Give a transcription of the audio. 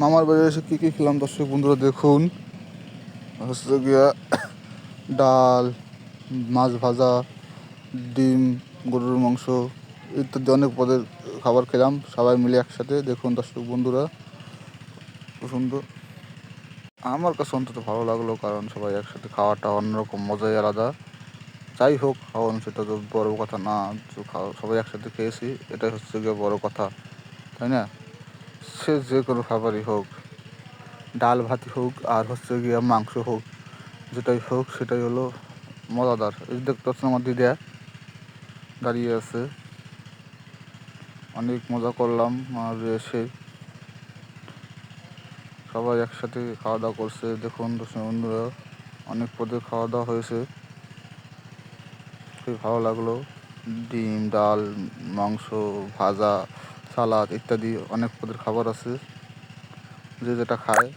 মামার বাড়ি এসে কী কী খেলাম? দর্শক বন্ধুরা, দেখুন। হচ্ছে গিয়া ডাল, মাছ ভাজা, ডিম, গরুর মাংস ইত্যাদি অনেক পদের খাবার খেলাম। সবাই মিলে একসাথে, দেখুন দর্শক বন্ধুরা। সুন্দর। আমার কাছে অন্তত ভালো লাগল, কারণ সবাই একসাথে খাওয়াটা অন্যরকম, মজাই আলাদা। যাই হোক খাওয়ান সেটা তো বড় কথা না খাওয়া সবাই একসাথে খেয়েছি, এটাই হচ্ছে গিয়ে বড় কথা, তাই না? সে যে কোনো খাবারই হোক, ডাল ভাতই হোক, আর হচ্ছে গিয়ে মাংস হোক, যেটাই হোক, সেটাই হলো মজাদার। এই দেখতে পাচ্ছেন আমার দিদা দাঁড়িয়ে আছে। অনেক মজা করলাম, আর এসে সবাই একসাথে খাওয়া দাওয়া করছে। দেখুন বন্ধুরা, অনেক পদে খাওয়া দাওয়া হয়েছে। খুবই ভালো লাগল। ডিম, ডাল, মাংস, ভাজা সালাদ ইত্যাদি অনেক পদের খাবার আছে। যে যেটা খায়।